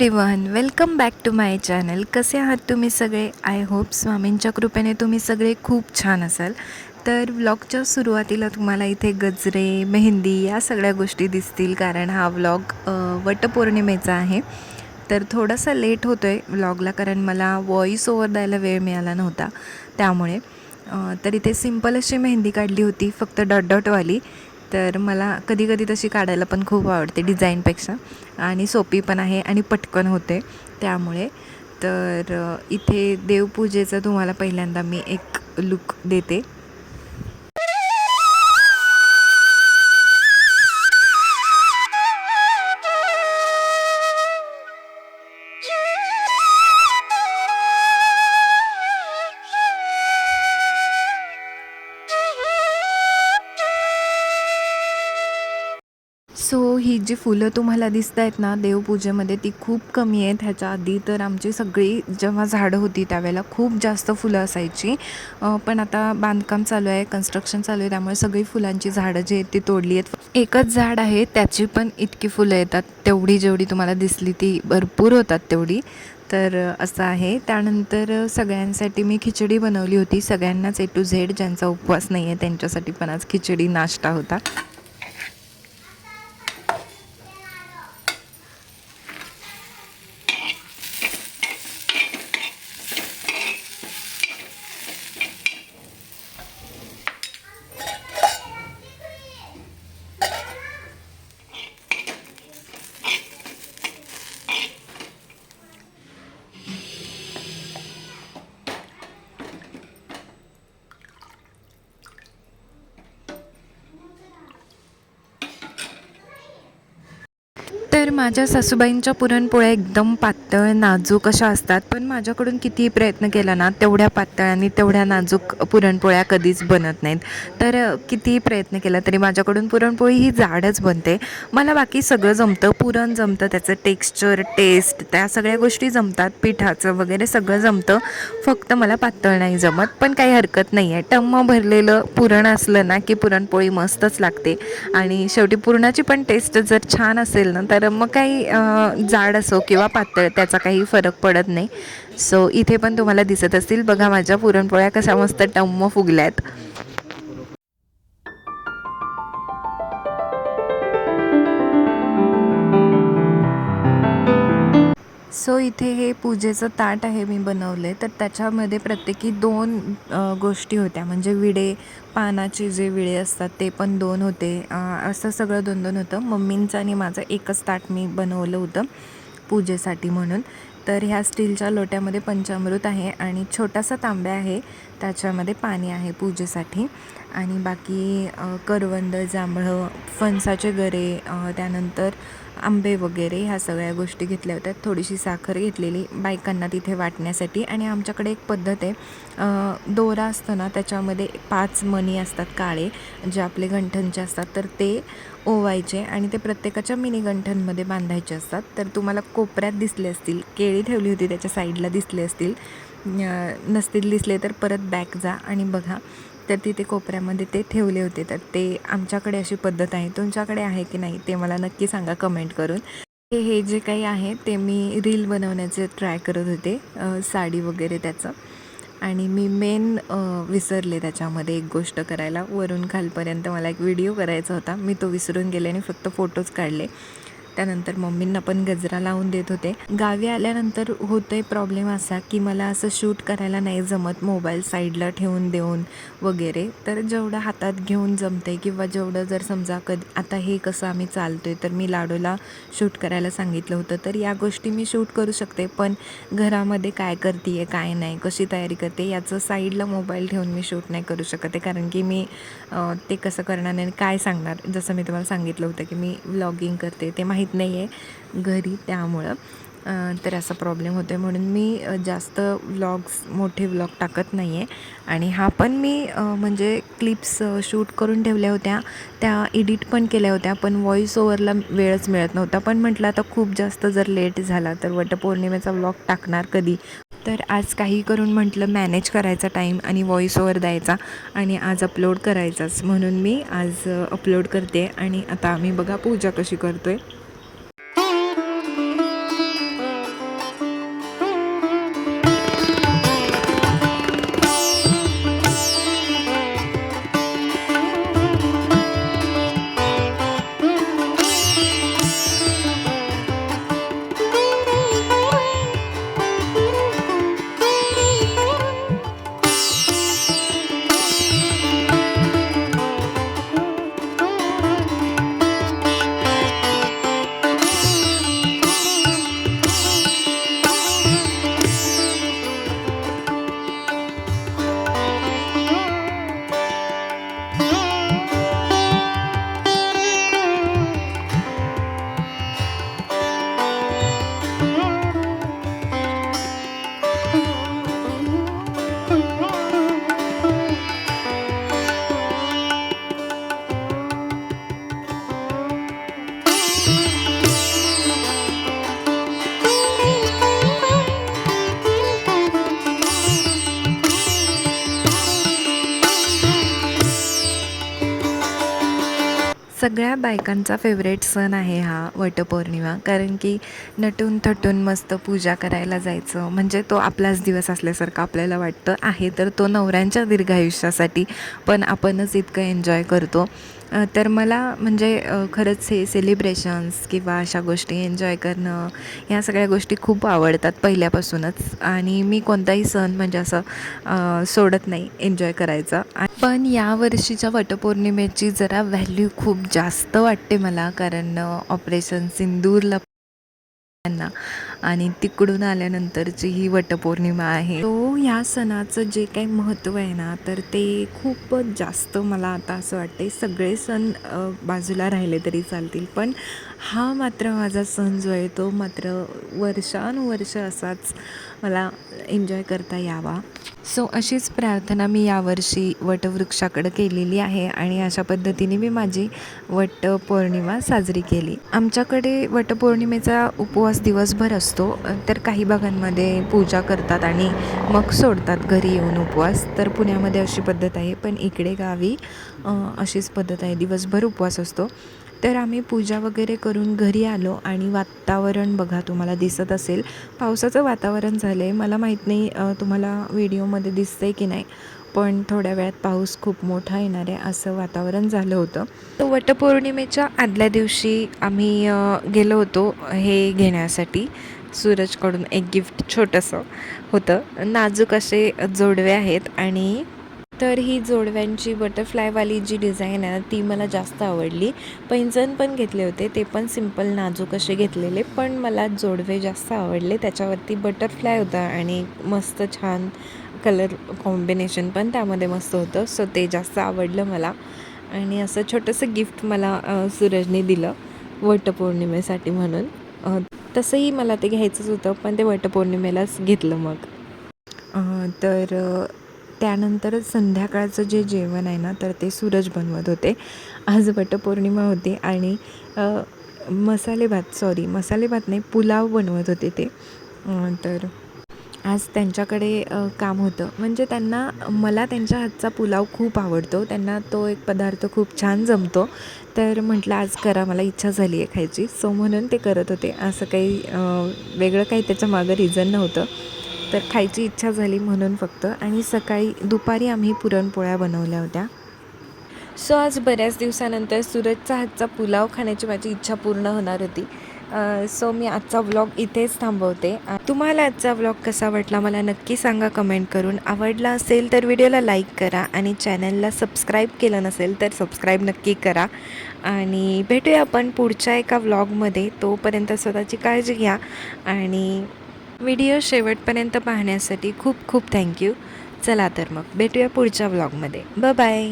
Everyone welcome back to my channel कसे आहात तुम्ही सगळे? आय होप स्वामींच्या कृपेने तुम्ही सगळे खूप छान असाल. तर व्लॉगच्या सुरुवातीला तुम्हाला इथे गजरे मेहंदी या सगळ्या गोष्टी दिसतील कारण हा व्लॉग वटपौर्णिमेचा आहे. तर थोडासा लेट होतो आहे व्लॉगला कारण मला व्हॉईस ओवर द्यायला वेळ मिळाला नव्हता त्यामुळे. तर इथे सिंपल अशी मेहंदी काढली होती फक्त डॉट डॉटवाली तर मला कधी कधी तशी काढायला पण खूप आवडते डिझाईनपेक्षा. आणि सोपी पण आहे आणि पटकन होते त्यामुळे. तर इथे देवपूजेचं तुम्हाला पहिल्यांदा मी एक लुक देते. सो ही जी फुलं तुम्हाला दिसत आहेत ना देवपूजेमध्ये ती खूप कमी आहेत. ह्याच्या आधी तर आमची सगळी जेव्हा झाडं होती त्यावेळेला खूप जास्त फुलं असायची. पण आता बांधकाम चालू आहे कन्स्ट्रक्शन चालू आहे त्यामुळे सगळी फुलांची झाडं जी आहेत ती तोडली आहेत. एकच झाड आहे त्याची पण इतकी फुलं येतात. तेवढी जेवढी तुम्हाला दिसली ती भरपूर होतात तेवढी. तर असं आहे. त्यानंतर सगळ्यांसाठी मी खिचडी बनवली होती. सगळ्यांनाच ए टू झेड ज्यांचा उपवास नाही आहे त्यांच्यासाठी पण आज खिचडी नाश्ता होता. तर माझ्या सासूबाईंच्या पुरणपोळ्या एकदम पातळ नाजूक अशा असतात. पण माझ्याकडून कितीही प्रयत्न केला ना तेवढ्या पातळ आणि तेवढ्या नाजूक पुरणपोळ्या कधीच बनत नाहीत. तर कितीही प्रयत्न केला तरी माझ्याकडून पुरणपोळी ही जाडच बनते. मला बाकी सगळं जमतं. पुरण जमतं त्याचं टेक्स्चर टेस्ट त्या सगळ्या गोष्टी जमतात. पिठाचं वगैरे सगळं जमतं. फक्त मला पातळ नाही जमत. पण काही हरकत नाही आहे टम्म भरलेलं पुरण असलं ना की पुरणपोळी मस्तच लागते. आणि शेवटी पुरणाची पण टेस्ट जर छान असेल ना तर मग काही जाड असो किंवा पातळ त्याचा काही फरक पडत नाही. सो इथे पण तुम्हाला दिसत असतील बघा माझ्या पुरणपोळ्या कशा मस्त टम्म आहेत सो इथे हे पूजेचं ताट आहे मी बनवले तर त्याच्यामध्ये प्रत्येकी दोन गोष्टी होत्या. म्हणजे विडे पानाचे जे विडे असतात ते पण दोन होते. असं सगळं दोन दोन होतं. मम्मींचं आणि माझं एकच ताट मी बनवलं होतं पूजेसाठी म्हणून. तर ह्या स्टीलच्या लोट्यामध्ये पंचामृत आहे आणि छोटासा तांब्या आहे. त्याच्यामध्ये पाणी आहे पूजेसाठी. आणि बाकी करवंद जांभळं फणसाचे गरे त्यानंतर आंबे वगैरे ह्या सगळ्या गोष्टी घेतल्या होत्या. थोडीशी साखर घेतलेली बायकांना तिथे वाटण्यासाठी. आणि आमच्याकडे एक पद्धत आहे. दोरा असतो ना त्याच्यामध्ये पाच मणी असतात काळे जे आपले गंठनचे असतात. तर ते ओवायचे आणि ते प्रत्येकाच्या मिनी गंठनमध्ये बांधायचे असतात. तर तुम्हाला कोपऱ्यात दिसले असतील केळी ठेवली होती त्याच्या साईडला दिसले असतील नसतील दिसले तर परत बॅक जा आणि बघा. तर तिथे कोपऱ्यामध्ये ते ठेवले होते. तर ते आमच्याकडे अशी पद्धत आहे. तुमच्याकडे आहे की नाही ते मला नक्की सांगा कमेंट करून. हे हे जे काही आहे ते मी रील बनवण्याचे ट्राय करत होते. साडी वगैरे त्याचं. आणि मी मेन विसरले त्याच्यामध्ये एक गोष्ट करायला. वरून खालपर्यंत मला एक व्हिडिओ करायचा होता. मी तो विसरून गेले आणि फक्त फोटोज काढले. त्यानंतर मम्मींना पण गजरा लावून देत होते. गावी आल्यानंतर होतोय प्रॉब्लेम असा की मला असं शूट करायला नाही जमत मोबाईल साईडला ठेवून देऊन वगैरे. तर जेवढं हातात घेऊन जमते किंवा जेवढं जर समजा कधी आता हे कसं आम्ही चालतोय तर मी लाडूला शूट करायला सांगितलं होतं. तर या गोष्टी मी शूट करू शकते पण घरामध्ये काय करते आहे काय नाही कशी तयारी करते याचं साईडला मोबाईल ठेवून मी शूट नाही करू शकत आहे. कारण की मी ते कसं करणार नाही काय सांगणार? जसं मी तुम्हाला सांगितलं होतं की मी व्लॉगिंग करते ते माहीत नाही आहे घरी त्यामुळं. तर असा प्रॉब्लेम होतो आहे म्हणून मी जास्त व्लॉग्स मोठे व्लॉग टाकत नाही आहे आणि हा पण मी म्हणजे क्लिप्स शूट करून ठेवल्या होत्या. त्या एडिट पण केल्या होत्या पण व्हॉईस ओवरला वेळच मिळत नव्हता. पण म्हटलं आता खूप जास्त जर लेट झाला तर वटपौर्णिमेचा व्लॉग टाकणार कधी? तर आज काही करून म्हटलं मॅनेज करायचा टाईम आणि व्हॉईस ओवर द्यायचा आणि आज अपलोड करायचाच. म्हणून मी आज अपलोड करते आणि आता आम्ही बघा पूजा कशी करतो आहे सगळ्या बायकांचा फेवरेट सण आहे हा वटपौर्णिमा. कारण की नटून थटून मस्त पूजा करायला जायचं. म्हणजे तो आपलाच दिवस असल्यासारखं आपल्याला वाटतं. आहे तर तो नवऱ्यांच्या दीर्घायुष्यासाठी पण आपणच इतकं एन्जॉय करतो. तर मला म्हणजे खरंच हे सेलिब्रेशन्स किंवा अशा गोष्टी एन्जॉय करणं ह्या सगळ्या गोष्टी खूप आवडतात पहिल्यापासूनच. आणि मी कोणताही सण म्हणजे असं सोडत नाही एन्जॉय करायचा. पण यावर्षीच्या वटपौर्णिमेची जरा व्हॅल्यू खूप जास्त वाटते मला कारण ऑपरेशन सिंदूरला त्यांना. आणि तिकडून आल्यानंतरची ही वटपौर्णिमा आहे. तो ह्या सणाचं जे काही महत्त्व आहे ना तर ते खूपच जास्त मला आता असं वाटते सगळे सण बाजूला राहिले तरी चालतील. पण हा मात्र माझा सण जो आहे तो मात्र वर्षानुवर्ष असाच मला एन्जॉय करता यावा. सो अशीच प्रार्थना मी यावर्षी वटवृक्षाकडं केलेली आहे आणि अशा पद्धतीने मी माझी वटपौर्णिमा साजरी केली. आमच्याकडे वटपौर्णिमेचा उपवास दिवसभर असतो. तर काही भागांमध्ये पूजा करतात आणि मग सोडतात घरी येऊन उपवास. तर पुण्यामध्ये अशी पद्धत आहे पण इकडे गावी अशीच पद्धत आहे. दिवसभर उपवास असतो. तर आम्ही पूजा वगैरे करून घरी आलो आणि वातावरण बघा तुम्हाला दिसत असेल. पावसाचं वातावरण झालं आहे मला माहीत नाही तुम्हाला व्हिडिओमध्ये दिसतं आहे की नाही पण थोड्या वेळात पाऊस खूप मोठा येणार आहे असं वातावरण झालं होतं. तर वटपौर्णिमेच्या आदल्या दिवशी आम्ही गेलो होतो हे घेण्यासाठी. सूरजकडून एक गिफ्ट छोटंसं होतं. नाजूक असे जोडवे आहेत आणि तर ही जोडव्यांची बटरफ्लायवाली जी डिझाईन आहे ना, ती मला जास्त आवडली. पैंजण पण घेतले होते ते पण सिंपल नाजूक असे घेतलेले पण मला जोडवे जास्त आवडले. त्याच्यावरती बटरफ्लाय होता आणि मस्त छान कलर कॉम्बिनेशन पण त्यामध्ये मस्त होतं. सो ते जास्त आवडलं मला. आणि असं छोटंसं गिफ्ट मला सूरजने दिलं वटपौर्णिमेसाठी म्हणून. तसंही मला ते घ्यायचंच होतं पण ते वटपौर्णिमेलाच घेतलं मग. तर त्यानंतर संध्याकाळचं जे जेवण आहे ना तर ते सूरज बनवत होते. आज वटपौर्णिमा होती आणि मसालेभात मसाले भात सॉरी मसाले भात नाही पुलाव बनवत होते ते. तर आज त्यांच्याकडे काम होतं. म्हणजे त्यांना मला त्यांच्या हातचा पुलाव खूप आवडतो. त्यांना तो एक पदार्थ खूप छान जमतो. तर म्हटलं आज करा मला इच्छा झाली आहे खायची. सो म्हणून ते करत होते. असं काही वेगळं काही त्याच्या मागं रिझन नव्हतं. तर खायची इच्छा झाली म्हणून फक्त. आणि सकाळी दुपारी आम्ही पुरणपोळ्या बनवल्या होत्या. सो आज बऱ्याच दिवसानंतर सूरजचा हातचा पुलाव खाण्याची माझी इच्छा पूर्ण होणार होती. सो मी आजचा व्लॉग इथेच थांबवते. तुम्हाला आजचा व्लॉग कसा वाटला मला नक्की सांगा कमेंट करून. आवडला असेल तर व्हिडिओला लाईक करा आणि चॅनलला सबस्क्राईब केलं नसेल तर सबस्क्राईब नक्की करा. आणि भेटूया आपण पुढच्या एका व्लॉगमध्ये तोपर्यंत स्वतःची काळजी घ्या. आणि व्हिडिओ शेवटपर्यंत पाहण्यासाठी खूप खूप थँक्यू. चला तर मग भेटूया पुढच्या व्लॉगमध्ये ब बाय